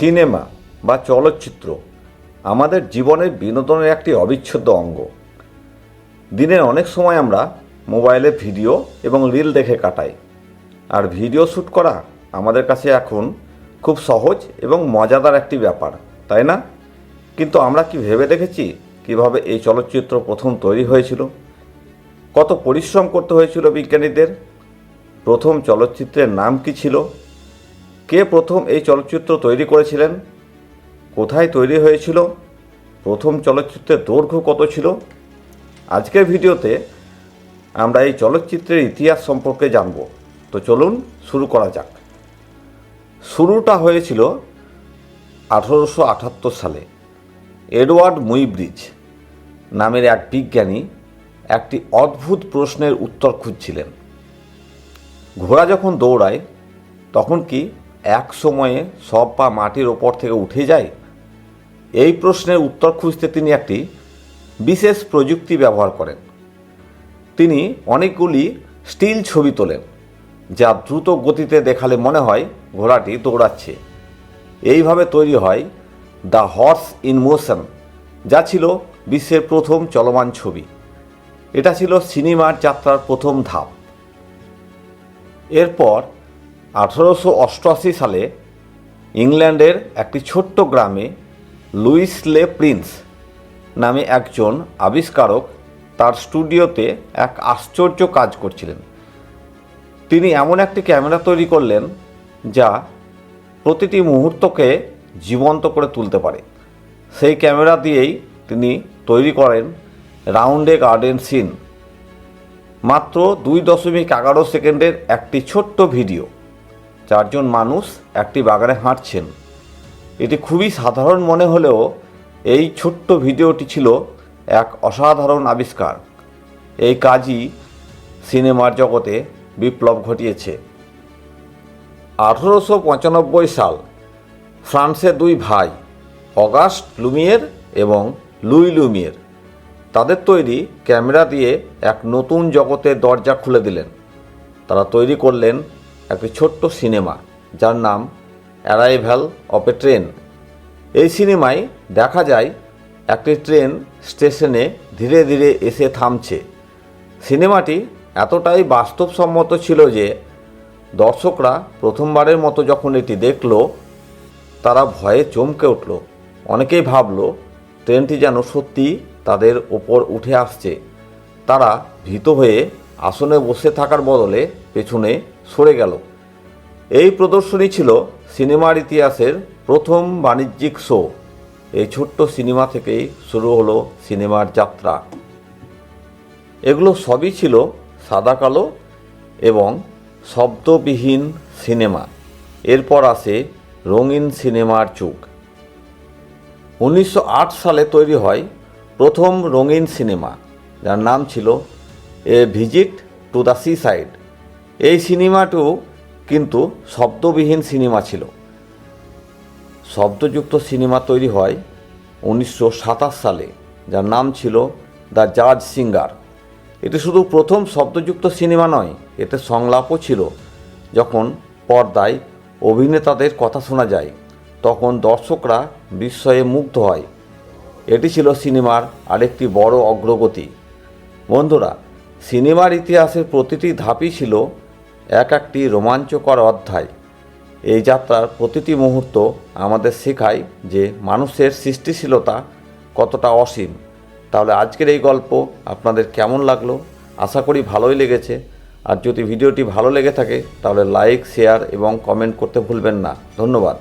Cinema বা চলচ্চিত্র আমাদের জীবনের বিনোদনের একটি অবিচ্ছেদ্য অঙ্গ। দিনের অনেক সময় আমরা মোবাইলে ভিডিও এবং রিল দেখে কাটাই। আর ভিডিও শ্যুট করা আমাদের কাছে এখন খুব সহজ এবং মজাদার একটি ব্যাপার, তাই না? কিন্তু আমরা কি ভেবে দেখেছি কীভাবে এই চলচ্চিত্র প্রথম তৈরি হয়েছিল? কত পরিশ্রম করতে হয়েছিল বিজ্ঞানীদের? প্রথম চলচ্চিত্রের নাম কি ছিল? কে প্রথম এই চলচ্চিত্র তৈরি করেছিলেন? কোথায় তৈরি হয়েছিল? প্রথম চলচ্চিত্রের দৈর্ঘ্য কত ছিল? আজকের ভিডিওতে আমরা এই চলচ্চিত্রের ইতিহাস সম্পর্কে জানব। তো চলুন শুরু করা যাক। শুরুটা হয়েছিল আঠারোশো আটাত্তর সালে। এডওয়ার্ড মুইব্রিজ নামের এক বিজ্ঞানী একটি অদ্ভুত প্রশ্নের উত্তর খুঁজছিলেন। ঘোড়া যখন দৌড়ায়, তখন কি এক সময়ে সব পা মাটির ওপর থেকে উঠে যায়? এই প্রশ্নের উত্তর খুঁজতে তিনি একটি বিশেষ প্রযুক্তি ব্যবহার করেন। তিনি অনেকগুলি স্টিল ছবি তোলেন, যা দ্রুত গতিতে দেখালে মনে হয় ঘোড়াটি দৌড়াচ্ছে। এইভাবে তৈরি হয় দ্য হর্স ইন মোশন, যা ছিল বিশ্বের প্রথম চলমান ছবি। এটা ছিল সিনেমার যাত্রার প্রথম ধাপ। এরপর আঠারোশো অষ্টআশি সালে ইংল্যান্ডের একটি ছোট্ট গ্রামে লুইস লে প্রিন্স নামে একজন আবিষ্কারক তার স্টুডিওতে এক আশ্চর্য কাজ করছিলেন। তিনি এমন একটি ক্যামেরা তৈরি করলেন যা প্রতিটি মুহূর্তকে জীবন্ত করে তুলতে পারে। সেই ক্যামেরা দিয়েই তিনি তৈরি করেন রাউন্ডে গার্ডেন সিন। মাত্র দুই দশমিক এগারো সেকেন্ডের একটি ছোট্ট ভিডিও। চারজন মানুষ একটি বাগানে হাঁটছেন। এটি খুবই সাধারণ মনে হলেও এই ছোট্ট ভিডিওটি ছিল এক অসাধারণ আবিষ্কার। এই কাজই সিনেমার জগতে বিপ্লব ঘটিয়েছে। আঠেরোশো পঁচানব্বই সাল, ফ্রান্সের দুই ভাই, অগাস্ট লুমিয়ের এবং লুই লুমিয়ের, তাদের তৈরি ক্যামেরা দিয়ে এক নতুন জগতের দরজা খুলে দিলেন। তারা তৈরি করলেন একটি ছোট্ট সিনেমা, যার নাম অ্যারাইভ্যাল অফ এ ট্রেন এই সিনেমায় দেখা যায়, একটি ট্রেন স্টেশনে ধীরে ধীরে এসে থামছে। সিনেমাটি এতটাই বাস্তবসম্মত ছিল যে, দর্শকরা প্রথমবারের মতো যখন এটি দেখল, তারা ভয়ে চমকে উঠল। অনেকেই ভাবল, ট্রেনটি যেন সত্যি তাদের ওপর উঠে আসছে। তারা ভীত হয়ে আসনে বসে থাকার বদলে পেছনে সরে গেল। এই প্রদর্শনী ছিল সিনেমার ইতিহাসের প্রথম বাণিজ্যিক শো। এই ছোট্ট সিনেমা থেকেই শুরু হলো সিনেমার যাত্রা। এগুলো সবই ছিল সাদা কালো এবং শব্দবিহীন সিনেমা। এরপর আসে রঙিন সিনেমার যুগ। উনিশশো আট সালে তৈরি হয় প্রথম রঙিন সিনেমা, যার নাম ছিল a visit to the seaside. এই সিনেমাটিও কিন্তু শব্দবিহীন সিনেমা ছিল। শব্দযুক্ত সিনেমা তৈরি হয় উনিশশো সাতাশ সালে, যার নাম ছিল দ্য জাজ সিঙ্গার। এটি শুধু প্রথম শব্দযুক্ত সিনেমা নয়, এতে সংলাপও ছিল। যখন পর্দায় অভিনেতাদের কথা শোনা যায়, তখন দর্শকরা বিস্ময়ে মুগ্ধ হয়। এটি ছিল সিনেমার আরেকটি বড় অগ্রগতি। বন্ধুরা, সিনেমার ইতিহাসের প্রতিটি ধাপই ছিল এক একটি রোমাঞ্চকর অধ্যায়। এই যাত্রার প্রতিটি মুহূর্ত আমাদের শেখায় যে মানুষের সৃষ্টিশীলতা কতটা অসীম। তাহলে আজকের এই গল্প আপনাদের কেমন লাগল? আশা করি ভালোই লেগেছে। আর যদি ভিডিওটি ভালো লেগে থাকে, তাহলে লাইক, শেয়ার এবং কমেন্ট করতে ভুলবেন না। ধন্যবাদ।